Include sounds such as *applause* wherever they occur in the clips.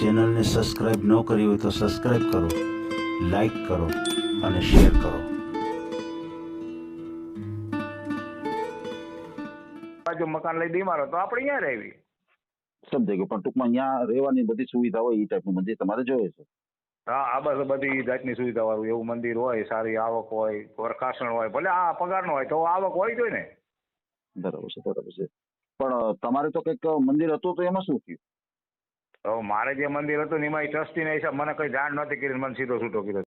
ચેનલને સબસ્ક્રાઇબ ન કરી હોય તો સબસ્ક્રાઇબ કરો લાઈક કરો અને શેર કરો. બાજુ મકાન લઈ બીમાર તો આપણે અહીંયા રહેવી સમજાઈ ગયું પણ ટૂંકમાં અહીંયા રહેવાની બધી સુવિધા હોય એ ટાઈપનું મંદિર તમારે જોઈએ છે? હા આ બસ બધી જાતની સુવિધા વાળું એવું મંદિર હોય સારી આવક હોય વરખાસણ હોય ભલે આ પગારનો હોય તો આવક હોય જોઈએ ને. બરાબર છે બરાબર છે. પણ તમારે તો કંઈક મંદિર હતું તો એમાં શું થયું? હવે મારે જે મંદિર હતું એમાં ટ્રસ્ટીના હિસાબ મને કઈ જાણ નહોતી કરી મને સીધો છૂટો કર્યો.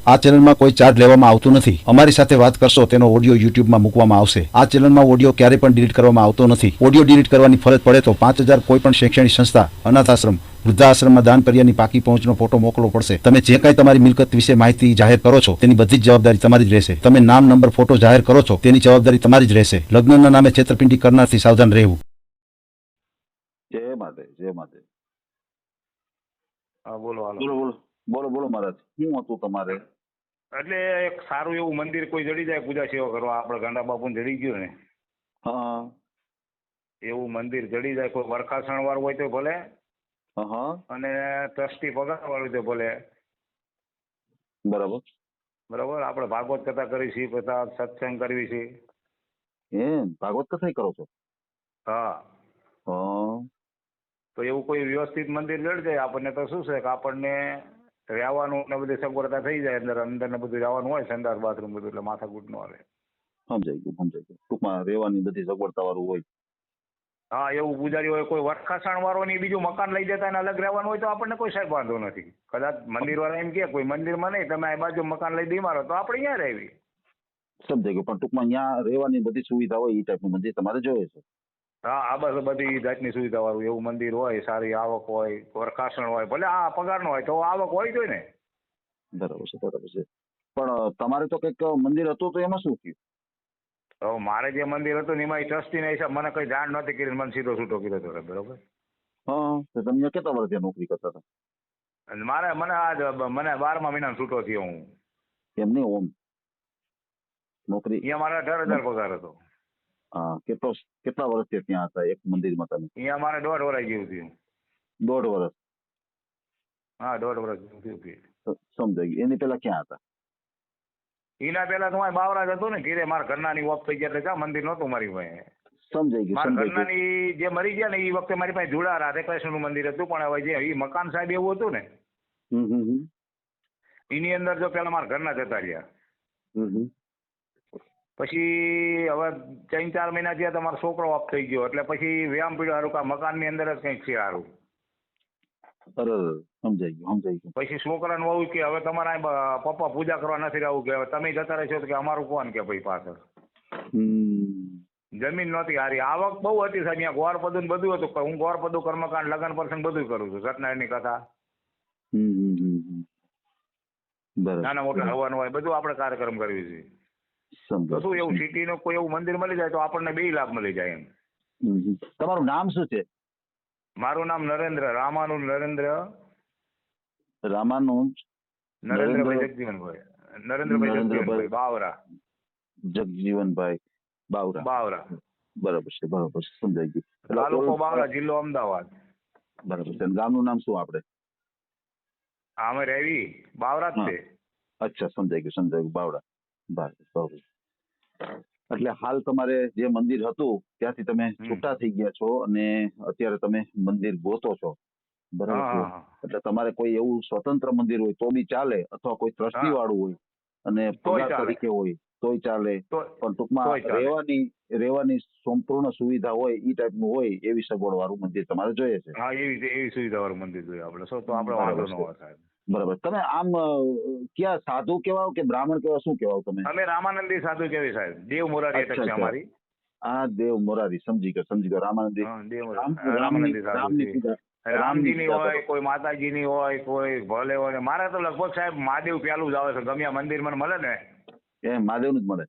આ ચેનલમાં કોઈ ચાર્જ લેવામાં આવતું નથી. અમારી સાથે વાત કરશો તેનો ઓડિયો યુટ્યુબમાં મૂકવામાં આવશે. આ ચેનલમાં ઓડિયો ક્યારે પણ ડિલીટ કરવામાં આવતો નથી. ઓડિયો ડિલીટ કરવાની ફરજ પડે તો પાંચ હજાર કોઈ પણ શૈક્ષણિક સંસ્થા અનાથ આશ્રમ વૃદ્ધાશ્રમમાં દાન કર્યાની પાકી પહોંચનો ફોટો મોકલવો પડશે. તમે જે કાંઈ તમારી મિલકત વિશે માહિતી જાહેર કરો છો, તેની બધી જ જવાબદારી તમારી જ રહેશે. તમે નામ, નંબર, ફોટો જાહેર કરો છો, તેની જવાબદારી તમારી જ રહેશે. લગ્નના નામે છેતરપિંડી કરનારથી સાવધાન રહેવું. જય માતે હા બોલો બોલો બોલો. બોલો બોલો મહારાજ. શું હતું તમારે? એટલે એક સારું એવું મંદિર કોઈ જડી જાય પૂજા સેવા કરવા. આપણે ગાંડા બાપુ જડી ગયું ને. હા. એવું મંદિર જડી જાય કોઈ વરખાસણ વાળું હોય તો ભલે. અને ટ્રસ્ટી પગાર વાળું તો ભલે. બરાબર. બરાબર? આપણે ભાગવત કથા કરી છીએ પછી સત્સંગ કરવી છે. એમ? ભાગવત કથા કરો છો? હા. તો એવું કોઈ વ્યવસ્થિત મંદિર જડ જાય આપણને તો શું છે કે આપણને રહેવાનું ને બધી સગવડતા થઈ જાય અંદર અંદર ને બધું રહેવાનું હોય સંડાસ બાથરૂમ બધું એટલે માથાકૂટ નો આવે. સમજાઈ ગયું સમજાઈ ગયું. ટૂંકમાં રહેવાની બધી સગવડતા વાળું હોય. હા એવું પૂજારી હોય કોઈ વરખાસણ વાળો ને બીજું મકાન લઈ જતા અને અલગ રહેવાનું હોય તો આપણને કોઈ સાહેબ વાંધો નથી. કદાચ મંદિર વાળા એમ કે કોઈ મંદિરમાં નહીં તમે આ બાજુ મકાન લઈ દઈ મારો તો આપણે ક્યાં રહેવી સમજાઈ ગયું. પણ ટૂંકમાં અહીંયા રહેવાની બધી સુવિધા હોય એ ટાઈપનું મંદિર તમારે જોઈએ છે? હા આ બસ બધી જાતની સુવિધા વાળું એવું મંદિર હોય સારી આવક હોય વરખાસણ હોય ભલે આ પગારનો હોય તો આવક હોય જોઈએ ને. બરાબર છે બરાબર છે. પણ તમારે તો કંઈક મંદિર હતું તો એમાં શું થયું? હવે મારે જે મંદિર હતું ને એમાં ટ્રસ્ટીના હિસાબ મને કઈ જાણ નહોતી કરી મને સીધો છૂટો કર્યો હતો બરોબર? હા તો તમે કેટલા વર્ષ ત્યાં નોકરી કરતા હતા? અને મારે મને આજ મને બારમા મહિનામાં છૂટો થયો હું. એમ નહીં ઓમ. નોકરી અહીંયા મારે અઢાર હજાર પગાર હતો. કેટલો કેટલા વર્ષથી ત્યાં હતા? એક મંદિરમાં તમે? અહીંયા મારે દોઢ વર્ષ જેવું થયું. દોઢ વર્ષ હા દોઢ વર્ષ જેવું થયું સમજાઈ ગયું. એની પહેલા ક્યાં હતા? એના પહેલા તો બાવરા જ હતું ને ઘીરે મારા ઘરનાની ઓફ થઈ ગયા એટલે ક્યાં મંદિર નહોતું મારી પાસે. સમજાઈ ગયું મારા ઘરનાની જે મરી ગયા ને એ વખતે મારી પાસે જુડા રાધે કૃષ્ણનું મંદિર હતું પણ હવે જે એ મકાન સાહેબ એવું હતું ને. એની અંદર જો પેલા મારા ઘરના જતા રહ્યા. પછી હવે ત્રણ ચાર મહિના થયા તમારો છોકરો ઓફ થઈ ગયો એટલે પછી વ્યાયામ પીડ્યો હારું કા મકાન મકાનની અંદર જ કંઈક છે સારું અરે અરે, સમજાઈ ગયું સમજાઈ ગયું. પછી છોકરાને વહુ કે હવે તમારા પપ્પા પૂજા કરવા નથી રહેવું કે હવે તમે જતા રહેશો તો કે અમારું કોણ કે ભાઈ પાછળ? જમીન નહોતી હારી. આવક બહુ હતી સાહેબ અહીંયા ગોરપદુ ને બધું હતું હું ગોરપદુ કર્મકાંડ લગ્ન પ્રસંગ બધું કરું છું સત્યનારાયણની કથા. બરાબર. નાના મોટા હવન હોય બધું આપણે કાર્યક્રમ કરીએ છે તો શું એવું. સિટીનું કોઈ એવું મંદિર મળી જાય તો આપણને બે લાભ મળી જાય એમ. તમારું નામ શું છે? મારું નામ નરેન્દ્ર રામાનુજ નરેન્દ્ર. રામાનુજ નરેન્દ્રભાઈ નરેન્દ્ર- જગજીવનભાઈ. નરેન્દ્રભાઈ નરેન્દ્રભાઈ. જગજીવનભાઈ બાવરા. જગજીવનભાઈ બાવરા. બાવરા. બરાબર છે બરાબર છે સમજાઈ ગયું. તાલુકો બાવરા જિલ્લો અમદાવાદ. બરાબર છે. ગામનું નામ શું આપણે? અમે રેવી. બાવરા જ છે. અચ્છા સમજાઈ ગયું સમજાઈ ગયું. બાવડા બરાબર. એટલે હાલ તમારે જે મંદિર હતું ત્યાંથી તમે છૂટા થઈ ગયા છો અને અત્યારે તમે મંદિર ગોતો છો. બરાબર. એટલે તમારે કોઈ એવું સ્વતંત્ર મંદિર હોય તો બી ચાલે અથવા કોઈ ટ્રસ્ટી વાળું હોય અને પગાર તરીકે હોય તોય ચાલે. પણ ટૂંકમાં. રહેવાની રહેવાની સંપૂર્ણ સુવિધા હોય એ ટાઈપનું હોય એવી સગવડ વાળું મંદિર તમારે જોઈએ છે. હા એવી એવી સુવિધા વાળું મંદિર જોઈએ આપણે. તો આપણે વાંધો ન. હોય સાહેબ. બરાબર. તમે આમ ક્યાં સાધુ કેવા કે બ્રાહ્મણ કેવા શું કેવા તમે? અમે રામાનંદી સાધુ કેવી સાહેબ. દેવ મોરારી અટક છે અમારી. આ દેવ મોરારી સમજી ગયો સમજી ગયો. રામાનંદી. હા, રામાનંદી રામજીની હોય. કોઈ માતાજીની હોય કોઈ ભલે હોય. મારે તો લગભગ સાહેબ મહાદેવ પેલું જ આવે છે. ગમ્યા મંદિર મને મળે ને? એ મહાદેવનું જ મળે.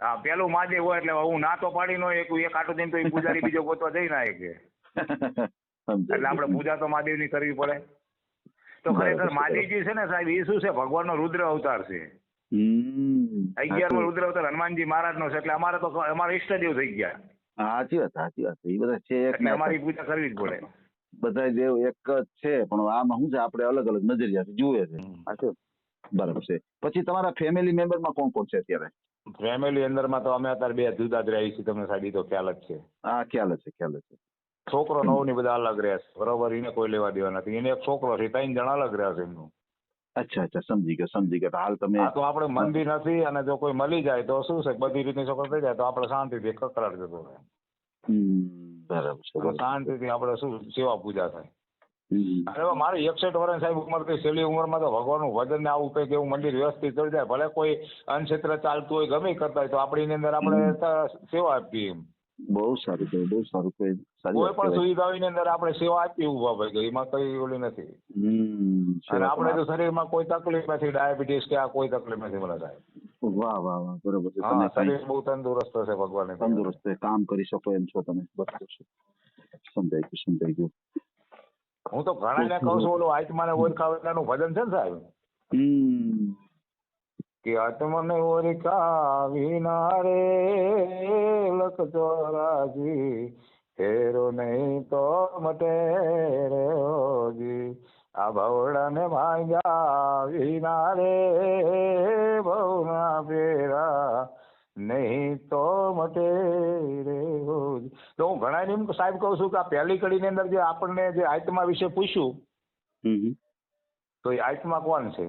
હા પેલું મહાદેવ હોય એટલે હું ના તો પાડી નો એક એક આટો જઈને તો એ પૂજારી બીજો ગોતવા જઈ ના શકે *laughs* એટલે આપણે પૂજા તો મહાદેવની કરવી પડે. તો ખરેખર માલીજી છે ને સાહેબ એ શું છે? ભગવાનનો રુદ્ર અવતાર છે. હમ. અગિયારમો રુદ્ર અવતાર હનુમાનજી મહારાજનો છે એટલે અમારે તો અમારા ઈષ્ટદેવ થઈ ગયા. સાચી વાત સાચી વાત. એ બધા છે એક અમારી પૂજા કરવી જ પડે. બધા દેવ એક જ છે પણ આમાં શું છે? આપણે અલગ અલગ નજરિયાથી જુએ છે. આ છે બરાબર છે. પછી તમારા ફેમિલી મેમ્બરમાં કોણ કોણ છે અત્યારે? ફેમિલી અંદરમાં તો અમે અત્યારે બે જુદા જ રહીએ છીએ તમને સાહેબ તો ખ્યાલ જ છે. હા ખ્યાલ છે ખ્યાલ છે. છોકરો નવની બધા અલગ રહે છે. બરોબર એને કોઈ લેવા દેવા નથી. એને એક છોકરો છે ત્રણ જણ અલગ રહે છે એમનું. અચ્છા અચ્છા સમજી ગયો સમજી ગયો. તો હાલ તમે આ તો આપણે મંદિર નથી અને જો કોઈ મળી જાય તો શું છે? કે બધી રીતની છોકરો થઈ જાય તો આપણે શાંતિથી કકરાટ જતો રહે. હમ, બરાબર છે અને બરાબર. શાંતિથી આપણે શું સેવા પૂજા થાય. હમ. અને હવે મારે એકસઠ વર્ષ સાહેબ ઉંમર થઈ છેલ્લી ઉંમરમાં તો ભગવાનનું ભજન ને આવું કંઈક એવું મંદિર વ્યવસ્થિત ચડી જાય ભલે કોઈ અનક્ષેત્ર ચાલતું હોય ગમે ઈ કરતા હોય તો આપણી એની અંદર આપણે ત- સેવા આપીએ એમ. બહુ સારું કહેવાય બહુ સારું કોઈ પણ સુવિધા સુવિધાઓની અંદર આપણે સેવા આપી ઊભા ભાઈ એમાં કઈ ઓલી નથી. અને આપણે તો શરીરમાં કોઈ તકલીફ નથી ડાયાબિટીસ કે આ કોઈ તકલીફ નથી મને સાહેબ. વાહ વાહ વાહ બરોબર છે. તમે શરીર બહુ તંદુરસ્ત છે ભગવાન તંદુરસ્ત છે, કામ કરી શકો એમ છો તમે. બરાબર છે. સમજાઈ ગયું સમજાઈ ગયું. હું તો ઘણાને કહું છું ઓલું આત્માને ઓળખાવવાનું ભજન છે ને સાહેબ? કે આત્મને ઓળખા વિના રે લખ ચોરાજી ફેરો નહીં તો મટે રે ઓજી આ ભવડાને માંગ્યા વિના રે ભવના ફેરા નહીં તો મટે રે ઓજી તો હું ઘણા એમ સાહેબ કહું છું કે આ પહેલી કડીની અંદર જે આપણને જે આત્મા વિશે પૂછ્યું તો એ આત્મા કોણ છે?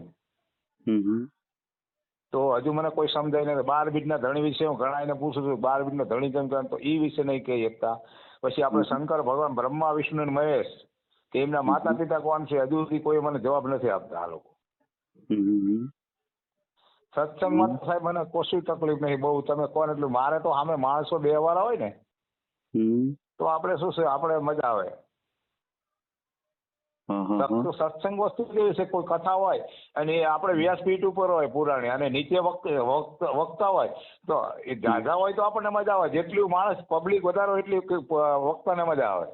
તો હજુ મને કોઈ સમજાય નહીં. બાર બીજના ધણી વિશે હું ઘણા એને પૂછું છું. બાર બીજના ધણી કેમ તો એ વિશે નહીં કહી શકતા. પછી આપણે શંકર ભગવાન બ્રહ્મા વિષ્ણુ અને મહેશ કે એમના માતા પિતા કોણ છે? હજુ સુધી કોઈ મને જવાબ નથી આપતા આ લોકો. સત્સંગમાં તો સાહેબ મને કશું તકલીફ નહીં બહુ તમે કોણ એટલું મારે તો સામે માણસો બે વાળા હોય ને તો આપણે શું છે? આપણે મજા આવે. સત્સંગ સત્સંગ વસ્તુ કેવી છે કોઈ કથા હોય અને આપણે વ્યાસપીઠ ઉપર હોય પુરાણી અને નીચે વક્ત હોય તો એ જાજા હોય તો આપણને મજા આવે. જેટલું માણસ પબ્લિક વધારે હોય એટલી વક્તાને મજા આવે.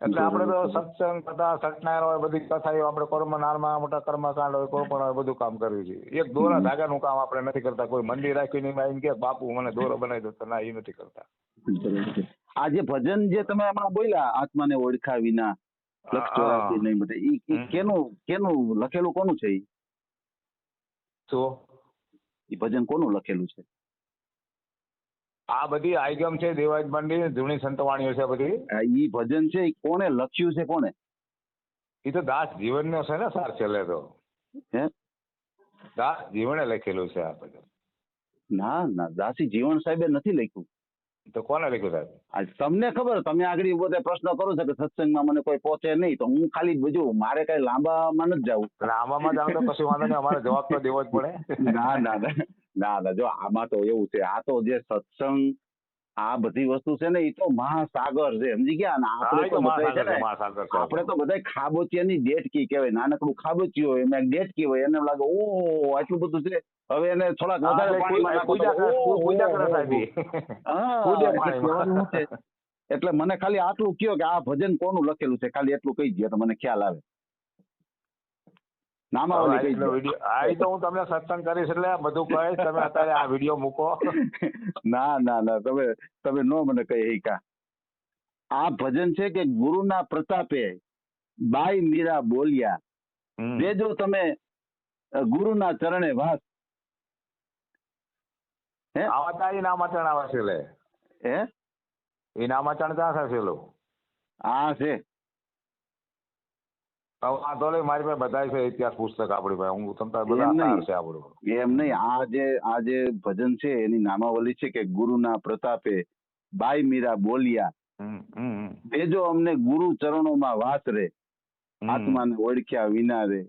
એટલે આપણે તો સત્સંગ કથા સત્યનારાયણ હોય બધી કથાઓ આપણે કર્મ નાનમાં મોટા કર્મકાંડ હોય કોઈ પણ હોય બધું કામ કરવું છે. એક દોરા ધાગાનું કામ આપણે નથી કરતા. કોઈ મંદિર રાખીને એમાં કે બાપુ મને દોરો બનાવી દો. ના એ નથી કરતા. આ જે ભજન જે તમે હમણાં બોલ્યા આત્માને ઓળખા વિના લક્ષ ચોરાસી નહીં ઈ ઈ કેનું કેનું લખેલું કોનું છે ઈ? તો? ઈ ભજન કોનું લખેલું છે? આ બધી આઈગમ છે દેવાજ મંડી જૂની સંતવાણીઓ છે બધી. ઈ ભજન છે ઈ કોને લખ્યું છે કોને એ તો દાસ જીવનનો છે ને સાર છેલ્લે તો. હે? દાસ જીવને લખેલું છે આ બધું ના ના દાસી જીવન સાહેબે નથી લખ્યું. તો કોને લખ્યું સાહેબ? તમને ખબર તમે આગળ બધે પ્રશ્ન કરો છો કે સત્સંગમાં મને કોઈ પહોંચે નહીં તો હું ખાલી બીજું મારે કઈ લાંબામાં નથી જવું. લાંબામાં જાવ તો કશું વાંધો નહીં અમારે જવાબ તો દેવો જ પડે. ના ના ના ના જો આમાં તો એવું છે આ તો જે સત્સંગ આ બધી વસ્તુ છે ને એ તો મહાસાગર છે સમજી ગયા? ને આપણે તો મહાસાગર આપણે તો બધા ખાબોચિયાની ડેટકી કહેવાય નાનકડું ખાબોચિયું હોય એમાં ડેટકી હોય એને લાગે ઓ આટલું બધું છે. હવે એને થોડાક વધારે પાણીમાં નાખો. હા? એટલે મને ખાલી આટલું કયો કે આ ભજન કોનું લખેલું છે? ખાલી એટલું કહી દે તો મને ખ્યાલ આવે. નામાવલી વીડિયો આ તો હું તમને સત્સંગ કરીશ એટલે બધું કહીશ તમે અત્યારે આ વીડિયો મૂકો. *laughs* ના ના ના તમે તમે નો મને કહી શકા આ ભજન છે કે ગુરુના પ્રતાપે બાઈ મીરા બોલ્યા. દેજો તમે ગુરુના ચરણે વાસ હે? આવા તા ઈ નામાચરણ આવે છે લે. હે? એ નામાચરણ ક્યાં થશે લો. આ છે. વાંધો નહીં મારી પાસે બધાય છે ઇતિહાસ પુસ્તક આપણી પાસે હું તમ બધા એમ નહીં. છે આપણું એમ નહીં આ જે આ જે ભજન છે એની નામાવલી છે કે ગુરુના પ્રતાપે બાઈ મીરા બોલ્યા હમ, હમ, હમ. દેજો અમને ગુરુ ચરણોમાં વાસ રે હમ. આત્માને ઓળખ્યા વિના રે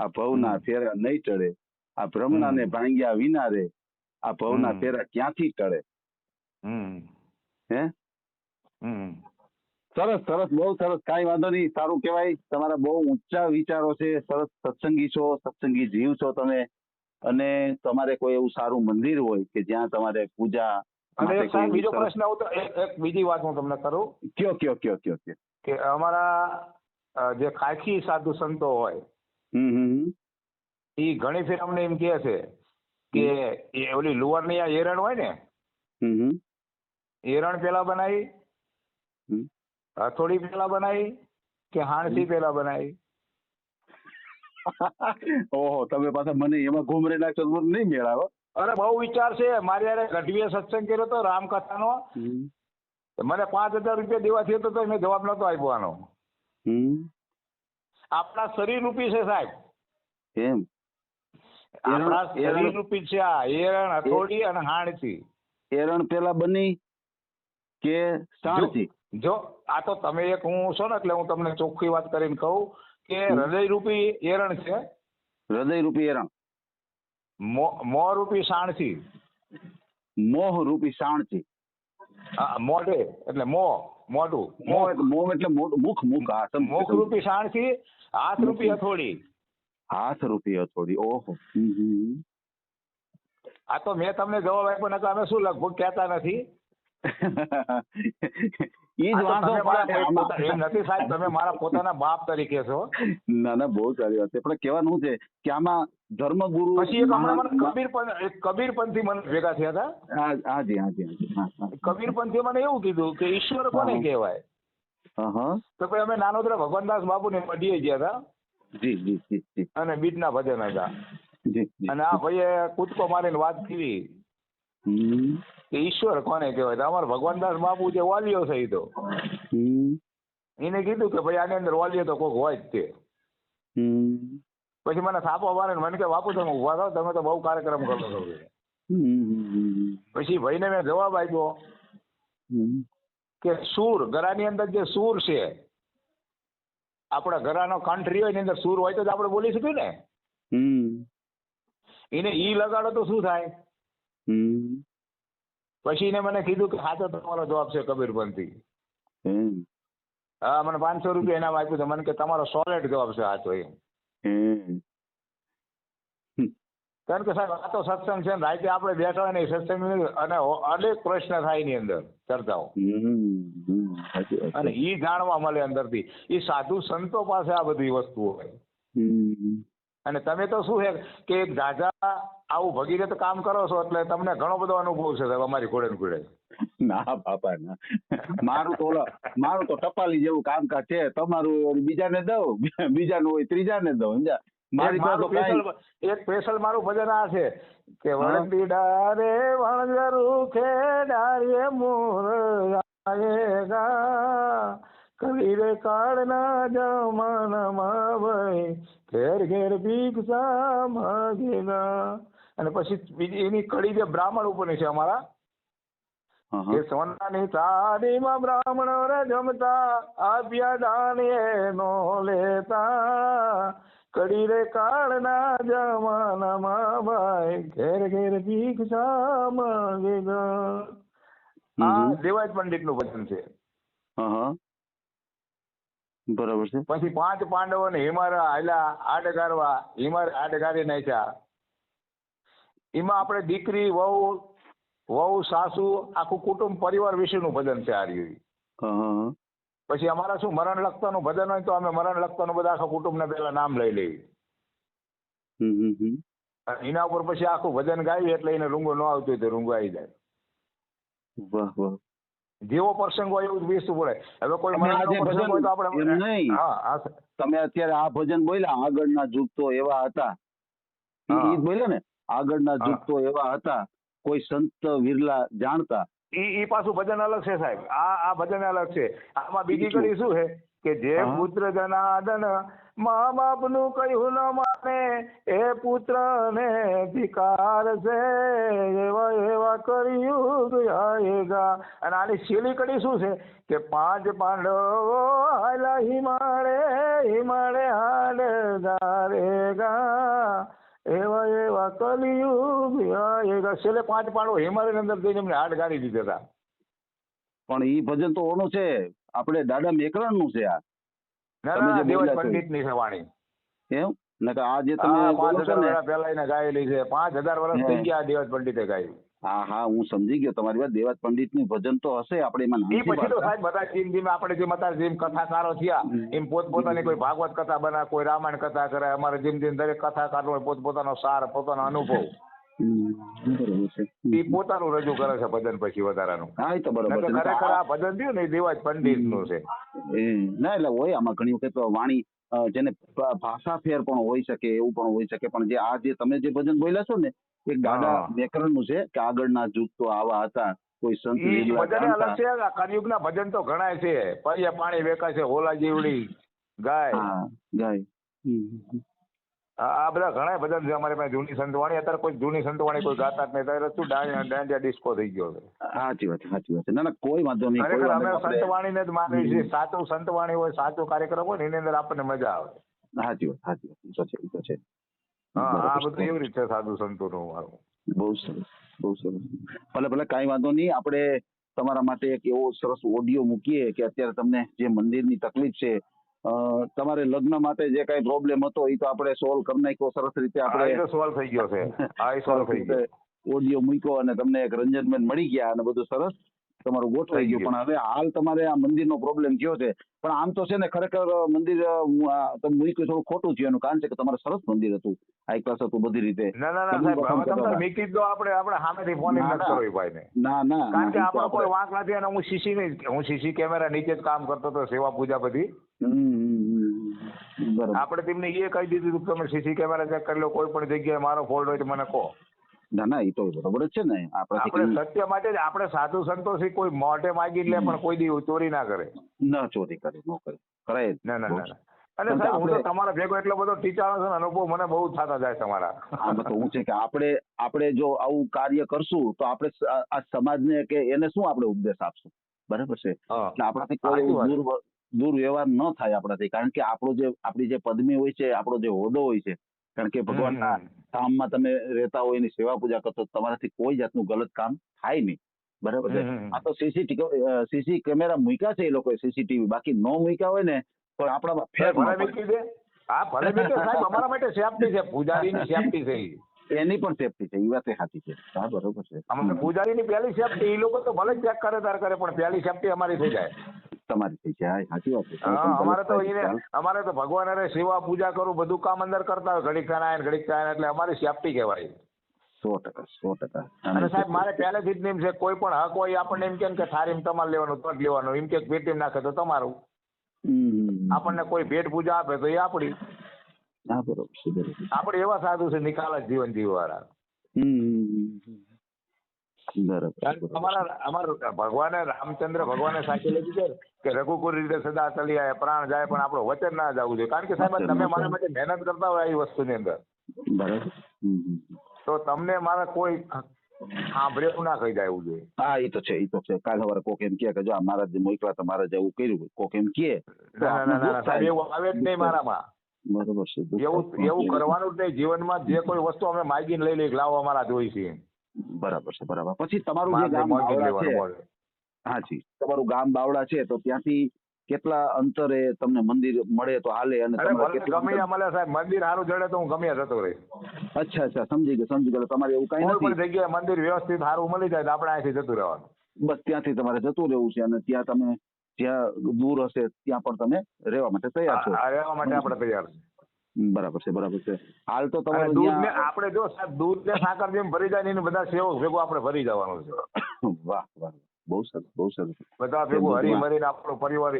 આ ભવના હમ. ફેરા નહીં ટળે આ ભ્રમણાને હમ. ભાંગ્યા વિના રે આ ભવના હમ. ફેરા ક્યાંથી ટળે હમ. હે હમ. સરસ સરસ બહુ સરસ. કાંઈ વાંધો નહીં. સારું કહેવાય. તમારા બહુ ઊંચા વિચારો છે. સરસ સત્સંગી છો સત્સંગી જીવ છો તમે. અને તમારે કોઈ એવું સારું મંદિર હોય કે જ્યાં તમારે પૂજા અને સાહેબ બીજો પ્રશ્ન હું તો એક બીજી વાત હું તમને કરું. કયો કયો કયો કયો કયો? કે અમારા જે ખાખી સાધુ સંતો હોય. એ ઘણી ફેર અમને એમ કહે છે કે એ ઓલી લુવારની આ એરણ હોય ને એરણ પેલા બનાવી. હથોડી પેલા બનાવી કે હાણસી પેલા બનાવી? *laughs* ઓહો તમે પાછા મને એમાં ઘૂમરે નાખશો તો નહીં મેળાવો. અરે બહુ વિચાર છે. મારી યારે ગઢવીએ સત્સંગ કર્યો હતો રામકથાનો. મને પાંચ હજાર રૂપિયા દેવા થયો તો મેં જવાબ નતો આપવાનો આપણા શરીર રૂપી છે સાહેબ. એમ આપણા એરણ- શરીર રૂપી છે આ. એરણ હથોડી અને હાણસી એરણ પેલા બની કે સાણસી જો આ તો તમે એક હું છો ને એટલે હું તમને ચોખ્ખી વાત કરીને કહું કે હમ. હૃદય રૂપી એરણ છે. હૃદય રૂપી એરણ મો- મોં રૂપી સાણસી મોહ રૂપી સાણસી મોઢે એટલે મોહ મોઢું મોહ એટલે મોહ એટલે મોઢું મુખ મુખ હા સમજી મુખ ગયો, રૂપી સાણસી હાથ રૂપી હથોડી. હાથ રૂપી હથોડી ઓહો. આ તો મેં તમને જવાબ આપ્યો નતો અમે શું લગભગ કહેતા નથી. *laughs* ઈ જ વાંધો મારા પડે. આમાં. પોતા- એમ નથી સાહેબ તમે મારા પોતાના બાપ તરીકે છો. ના ના બહુ સારી વાત છે. પણ કહેવાનું છે કે આમાં ધર્મગુરુ પછી એક હમણાં મને કબીર ભેગા થયા હતા? હાજી હાજી હાજી હા, હા. કબીર પંથે મને એવું કીધું કે ઈશ્વર કોને. કહેવાય. તો પછી અમે નાનોદરા ભગવાનદાસ બાપુને મળીએ ગયા હતા. જી જી જી જી. અને બીજના ભજન હતા. અને આ ભાઈએ કૂદકો મારીને વાત કરી. કે ઈશ્વર કોને કહેવાય? તો અમારા ભગવાનદાસ બાપુ જે વાલીઓ છે તો. એને કીધું કે ભાઈ આની અંદર વાલીઓ તો કોઈક હોય જ તે. પછી મને થાપો મારે મને કે બાપુ તમે ઊભા થાવ તમે તો બહુ કાર્યક્રમ કરો છો પછી ભાઈને મેં જવાબ આપ્યો કે સૂર ગરાની અંદર જે સૂર છે આપણા ગરાનો કંઠ રહ્યો એની અંદર સૂર હોય તો જ આપણે બોલી શકીએ ને. એને ઈ લગાડો તો શું થાય? પછી એને મને કીધું કે સાચો તમારો જવાબ છે કબીરપંથી. હા મને પાંચસો રૂપિયા એનામ આપ્યું તો મને કે તમારો સોલેડ જવાબ છે સાચો એમ. કારણ કે સાહેબ આ તો સત્સંગ છે રાતે આપણે બેઠા હોય ને એ સત્સંગ અને અનેક પ્રશ્ન થાય એની અંદર ચર્ચાઓ. અને ઈ જાણવા મળે અંદરથી. એ સાધુ સંતો પાસે આ બધી વસ્તુઓ હોય. અને તમે તો શું છે કે એક ઝાઝા આવું ભગીરથ કામ કરો છો એટલે તમને ઘણો બધો અનુભવ છે સાહેબ અમારી ઘોડે ને ઘોડે. ના બાપા ના. મારું તો ઓલા મારું તો ટપાલી જેવું કામકાજ છે. તમારું બીજાને દઉં બીજાનું હોય ત્રીજાને દઉં સમજા મારી એક સ્પેશલ તો મારું એક સ્પેશિયલ મારું ભજન આ છે કે હા. ડારે વણગરું ખેડારે મોર આયેગા કવિ રે કાળના જમાનામાં ભાઈ ઘેર ઘેર ભિક્ષા માગેગા અને પછી બીજી એની કડી જે બ્રાહ્મણ ઉપરની છે અમારા એ સોનાની થાળીમાં બ્રાહ્મણો રે જમતા આપ્યા દાન એનો લેતા. કડી રે કાળના જમાનામાં ભાઈ ઘેર ઘેર ભિક્ષા માંગેગા આ દેવાજ પંડિતનું વચન છે. બરાબર છે. પછી પાંચ પાંડવો ને હિમાર આયલા આડ ગારવા હિમાર આડ ગારી નાખ્યા. એમાં આપણે દીકરી વહુ વહુ સાસુ આખું કુટુંબ પરિવાર વિશેનું ભજન છે આ રહ્યું. પછી અમારા શું મરણ લખતાનું ભજન હોય તો અમે મરણ લખતાનું બધા આખા કુટુંબને પહેલા નામ લઈ લઈએ. એના ઉપર પછી આખું ભજન ગાયું એટલે એને રૂંગો ન આવતું હોય તો રૂંગો આવી જાય. વાહ વાહ. જેવો પ્રસંગ હોય એવું બેસવું પડે. હવે કોઈ પ્રસંગ હોય તો ભજન આપણે નહીં. તમે અત્યારે આ ભજન બોલ્યા આગળના જુગ તો એવા હતા. એ. જ બોલ્યા ને? આગળના હા. જુગ એવા હતા. કોઈ સંત વિરલા જાણતા. એ ઈ પાછું ભજન અલગ છે સાહેબ. આ આ ભજન અલગ છે. આમાં બીજી કરી શું છે? કે જે પુત્ર જનાદન મા બાપનું કહ્યું ન માને એ પુત્ર ને ધિકાર છે. એવા એવા કર્યું આયેગા. અને આની છેલ્લી કડી શું છે? કે પાંચ પાંડવો હાલા હિમાળે હિમાળે હાડ ગારેગા એવા એવા કલિયુગ છેલ્લે પાંચ પાંડવો હિમાલય અંદર જઈને એમને હાડ ગાડી દીધા હતા. પણ એ ભજન તો ઓનું છે. આપણે દાદા મેકરણનું છે આ. તમે જે બોલ્યા છો. પંડિત છે વાણી. એમ? નકર આ જે તમે પાંચ બોલો છો હજાર ને. પહેલા એને ગાયેલી છે. પાંચ હજાર વર્ષ થઈ ગયા દેવાજ પંડિતે ગાયું હા હા હું સમજી ગયો. તમારી વાત દેવાજ પંડિતનું ભજન તો હશે આપણે એમાં એ પછી તો સાહેબ બધા જેમ જેમ આપણે જેમ જેમ કથાકારો થયા. એમ પોતપોતાની કોઈ ભાગવત કથા બના કોઈ રામાયણ કથા કરે. અમારે જેમ જેમ દરેક કથાકારો હોય પોતપોતાનો સાર પોતાનો અનુભવ. બરોબર છે. એ પોતાનું રજૂ કરે છે ભજન પછી વધારાનું. હા એ તો બરોબર છે. ખરેખર આ- ભજન થયું ને એ દેવાજ પંડિતનું છે ના એટલે હોય આમાં ઘણી વખત વાણી જેને ભાષા ફેર પણ હોઈ શકે એવું પણ હોઈ શકે પણ જે આ જે તમે જે ભજન બોલ્યા છો ને એ ગાડા. વ્યાકરણનું છે કે આગળના જૂથ તો આવા હતા કોઈ સંત ભજન અલગ છે કલયુગ ના ભજન તો ઘણા છે. પાણી વેકાશે હોલા જીવડી ગાય. ગાય. આ બધા ઘણા ભજન છે અમારી પાસે જૂની સંતવાણી અત્યારે કોઈ જૂની સંતવાણી કોઈ ગાતા જ નહીં. શું ડાંડિયા ડિસ્કો થઈ ગયો છે. સાચી વાત સાચી વાત ના ના કોઈ વાંધો નહીં. ખરેખર અમે સંતવાણીને જ માનીએ છીએ. સાચું સંતવાણી હોય સાચો કાર્યક્રમ હોય ને એની અંદર આપણને મજા આવે. સાચી વાત સાચી વાત. તો છે તો છે. હા આ બધું. એવી રીતે સાધુ સંતોનું મારું બહુ સરસ બહુ સરસ. ભલે ભલે કાંઈ વાંધો નહીં. આપણે તમારા માટે એક એવો સરસ ઓડિયો મૂકીએ કે અત્યારે તમને જે મંદિરની તકલીફ છે તમારે લગ્ન માટે જે કઈ પ્રોબ્લેમ હતો એ તો આપણે સોલ્વ કરી નાખ્યો સરસ રીતે આપણે સોલ્વ થઈ ગયો છે. આ સોલ્વ થઈ ગયો. ઓડિયો મૂક્યો અને તમને એક રંજનબેન મળી ગયા અને બધું સરસ. તમારું ગોઠવાઈ ગયું. પણ હવે હાલ તમારે આ મંદિરનો પ્રોબ્લેમ થયો છે. પણ આમ તો છે ને ખરેખર મંદિર તમે મૂક્યું થોડું ખોટું થયું. એનું કારણ છે કે તમારે સરસ મંદિર હતું. હાઈ ક્લાસ હતું બધી રીતે ના ના ના સાહેબ હવે તમને મીકી દો આપણે આપણે સામેથી ફોન ના, નથી ના. કરો ના ના કારણ કે ના, આપણો કોઈ વાંક નથી અને હું સીસી નહીં હું સીસી કેમેરા નીચે જ કામ કરતો હતો સેવા પૂજા બધી. આપણે તેમને એ કહી દીધું તમે સીસી કેમેરા ચેક કરી લો કોઈ પણ જગ્યાએ મારો ફોલ્ટ હોય તો મને કહો. ના ના એ તો બરોબર જ છે ને. આપણે સત્ય માટે જ આપણે સાધુ સંતોષી કોઈ મોઢે માગી લે પણ કોઈ દી ચોરી ના કરે. ના ચોરી કરે ન કરે. કરાય ના ના ના. અને સાહેબ હું તો તમારા ભેગો એટલો બધો ટીચારો છે ને અનુભવ મને બહુ થતા જાય તમારા. આમાં તો હું છે કે આપણે આપણે જો આવું કાર્ય કરશું તો આપણે આ સમાજને કે એને શું આપણે ઉપદેશ આપશું? બરાબર છે. એટલે આપણાથી કોઈ. દુર દુર્વ્યવહાર ન થાય આપણાથી. કારણ કે આપણો જે આપણી જે પદવી હોય છે આપણો જે હોદ્દો હોય છે કારણ કે ભગવાનના ધામમાં તમે રહેતા હોય એની સેવા પૂજા કરતો તમારાથી કોઈ જાતનું ગલત કામ થાય નહીં. બરાબર છે. આ તો સીસીટીવી સીસી કેમેરા મૂક્યા છે એ લોકોએ સીસીટીવી બાકી ન મૂક્યા હોય ને પણ આપણામાં ફેર હા ભલે. સાહેબ અમારા માટે સેફટી છે. પૂજારીની સેફટી છે. એની પણ સેફટી છે એ વાત સાચી છે. હા બરોબર છે. અમારે પૂજારીની પહેલી સેફટી એ લોકો તો ભલે ચેક કરે તાર કરે પણ પહેલી સેફટી અમારી થઈ જાય. તમારી થઈ છે હા સાચી વાત છે. અમારે તો એને અમારે તો ભગવાન અરે સેવા પૂજા કરું બધું કામ અંદર કરતા હોય. ઘડીક થાય ઘડીક થાય એટલે અમારી સેફટી કહેવાય. સો ટકા સો ટકા. અને સાહેબ મારે પહેલેથી જ નિયમ છે કોઈ પણ હક હોય આપણને એમ કેમ કે થારીમ તમારે લેવાનું તો જ લેવાનું. એમ કે પેટીમ નાખે તો તમારું. આપણને કોઈ ભેટ પૂજા આપે તો એ આપણી. આપણે એવા સાધુ છે નિકાલ જ જીવન જીવવાળા. ભગવાને રામચંદ્ર ભગવાને સાચી લખી છે કે રઘુકુર રીતે સદા ચલિયા પ્રાણ જાય પણ આપણું વચન ના જવું જોઈએ. કારણ કે સાહેબ તમે ના મારા માટે મહેનત કરતા હોય એ વસ્તુની અંદર. હમ, હમ, હમ. તો તમને મારે કોઈ સાંભળ્યું ના કહી જાય એવું જોઈએ? હા એ તો છે એ તો છે. કાલ સવારે કોક એમ કે જો મારા જે મોકલા તમારે જેવું એવું કર્યું. કોક એમ કે ના ના ના ના સાહેબ એવું આવે જ નહીં મારામાં. બરોબર છે એવું એવું કરવાનું જ નહીં. જીવનમાં જે કોઈ વસ્તુ અમે માગીને લઈ લઈ લાવવા અમારા જોઈ છે બરાબર છે બરાબર. પછી તમારું જે ગામ બાવડા બાવળા છે હા જી. તમારું ગામ બાવળા છે તો ત્યાંથી કેટલા અંતરે તમને મંદિર મળે તો હાલે અને ગમે મળે સાહેબ. મંદિર સારું જડે તો હું ગમે જતો રહીશ અચ્છા અચ્છા. સમજી ગયો સમજી ગયો. તમારે એવું કઈ નથી. જગ્યાએ મંદિર વ્યવસ્થિત સારું મળી જાય તો આપણે અહીંથી જતું રહેવાનું. બસ ત્યાંથી તમારે જતું રહેવું છે અને ત્યાં તમે જ્યાં દૂર હશે ત્યાં પણ તમે રહેવા માટે તૈયાર છો. રહેવા માટે આપણે તૈયાર છે બરાબર છે બરાબર છે. હાલ તો તમારે દૂધ ને આપણે જો સાહેબ દૂધ ને સાકર જેમ ભરી જાય ને એને બધા સેવક ભેગો આપણે ભરી જવાનું છે. વાહ વાહ બહુ સરસ બહુ સરસ. બધા ભેગું હરી મરીને આપણો પરિવાર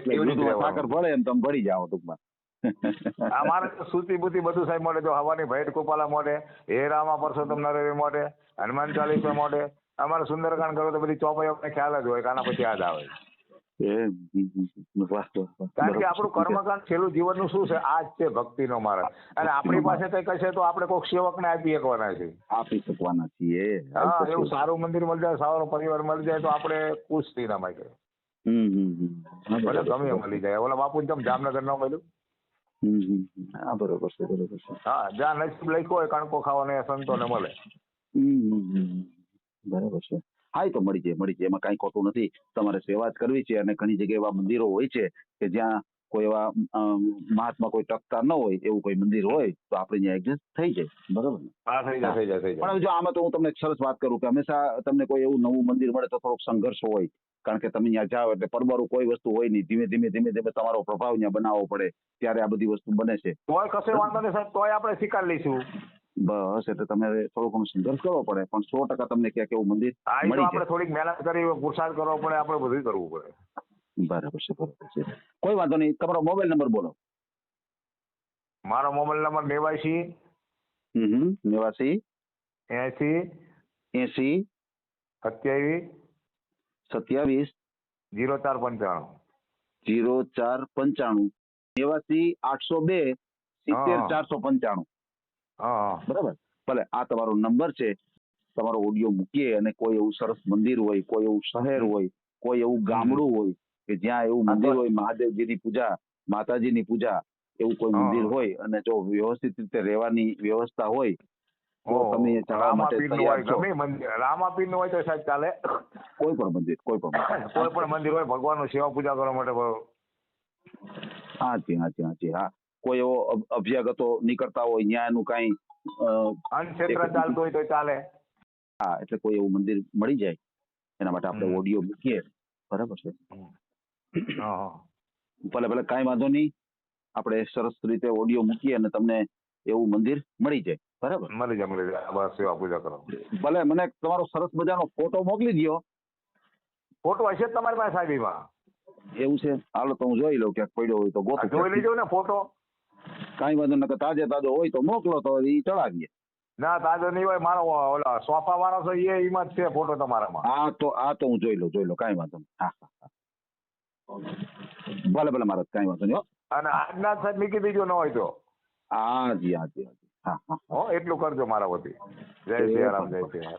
સાકર. ભળે એમ તમે ભરી જાઓ ટૂંકમાં. અમારે તો સુતી બુતી બધું સાહેબ મળે જો હવાની ભેટ કુપાલા મળે હેરામાં પરસોત્તમ નરેવી મળે હનુમાન ચાલીસા મળે અમારે સુંદરકાંડ કરો તો બધી ચોપાઈ આપણને ખ્યાલ જ હોય કાના પછી યાદ આવે. હમ. વાહ વાહ કારણ કે આપણું. કર્મકાંડ છેલ્લું જીવનનું શું છે? આ જ છે ભક્તિનો માર્ગ. અને આપણી પાસે કઈ કશે તો આપણે કોઈક સેવકને આપી શકવાના છે. આપી શકવાના છીએ. હા એવું સારું મંદિર મળી જાય સારો પરિવાર મળી જાય તો આપણે ખુશ થઈ ના માટે ભલે ગમે. મળી જાય. ઓલા બાપુ તમે જામનગર ન મળ્યું. હા બરોબર છે બરોબર છે. હા જ્યાં નસીબ લખ્યો હોય કણકો ખાવાને એ સંતોને મળે. બરાબર છે. હા એ તો મળી જાય મળી જાય. એમાં કાંઈ ખોટું નથી. તમારે સેવા જ કરવી છે અને ઘણી જગ્યાએ એવા મંદિરો હોય છે કે જ્યાં કોઈ એવા મહાત્મા કોઈ ટકતા ન હોય એવું કોઈ મંદિર હોય તો આપણે ત્યાં એડજસ્ટ થઈ જાય. બરાબર હા થઈ જાય થઈ જાય થઈ પણ જાય. જો આમાં તો હું તમને સરસ વાત કરું કે હંમેશા તમને કોઈ એવું નવું મંદિર મળે તો થોડોક સંઘર્ષ હોય. કારણ કે તમે ત્યાં જાઓ એટલે પરબારું કોઈ વસ્તુ હોય નહીં. ધીમે ધીમે ધીમે ધીમે તમારો પ્રભાવ ત્યાં બનાવવો પડે. ત્યારે આ બધી વસ્તુ બને છે. તોય કશે વાંધો નહીં સાહેબ તોય આપણે સ્વીકાર લઈશું. બસ એટલે તમારે થોડું ઘણો સંઘર્ષ કરવો પડે પણ સો ટકા તમને ક્યાંક એવું મંદિર મળી આપણે થોડીક મહેનત કરી પુરસાદ કરવો પડે આપણે બધું કરવું પડે. બરાબર છે બરાબર છે. કોઈ વાંધો નહીં તમારો મોબાઈલ નંબર બોલો. મારો મોબાઈલ નંબર નેવાસી હમ નેવાસી એસી એસી સત્યાવીસ સત્યાવીસ જીરો ચાર પંચાણું. જીરો ચાર પંચાણું. નેવાસી આઠસો બે સિત્તેર ચારસો પંચાણું. હા. બરાબર? ભલે આ તમારો નંબર છે તમારો ઓડિયો મૂકીએ અને કોઈ એવું સરસ મંદિર હોય કોઈ એવું શહેર હોય કોઈ એવું ગામડું હોય કે જ્યાં એવું મંદિર હોય મહાદેવજીની પૂજા માતાજીની પૂજા એવું કોઈ મંદિર હોય અને જો વ્યવસ્થિત રીતે રહેવાની વ્યવસ્થા હોય તો. તમે જવા માટે હોય તૈયાર છો. ગમે મંદિર હોય તો સાહેબ ચાલે. કોઈ પણ મંદિર કોઈ પણ કોઈ પણ મંદિર હોય ભગવાનનું સેવા પૂજા કરવા માટે હા જી હા જી હા જી હા. કોઈ એવો અભ્યાગતો નીકળતા હોય ત્યાં એનું કાંઈ અ, ચાલતું હોય તો ચાલે. હા એટલે કોઈ એવું મંદિર મળી જાય એના માટે આપણે ઓડિયો મૂકીએ. બરાબર છે. ભલે ભલે કાંઈ વાંધો નહીં. આપણે સરસ રીતે ઓડિયો મૂકીએ અને તમને એવું મંદિર મળી જાય. બરાબર? મળી જાય મળી જાય. બસ સેવા પૂજા કરો. ભલે મને તમારો સરસ મજાનો ફોટો મોકલી દો ફોટો હશે તમારી પાસે સાહેબ એમાં એવું છે? હાલો તો હું જોઈ લઉં ક્યાંક પડ્યો હોય તો ગોતો. જોઈ લેજો ને ફોટો. કાંઈ વાંધો નકર તાજે તાજો હોય તો મોકલો તો એ ચડાવીએ. ના તાજો નહીં હોય મારો ઓલા સોફા વાળો છે એ એમાં જ છે ફોટો તમારામાં. આ તો આ તો હું જોઈ લઉં જોઈ લઉં કાંઈ વાંધો નહીં. હા હા હા. ભલે ભલે મારા કાંઈ વાંધો નહીં હો. અને આજના સાહેબ મૂકી દેજો ન હોય તો? હા જી હા જી હા. હા હા. હો એટલું કરજો મારા વતી. જય શ્રી રામ જય શ્રી જય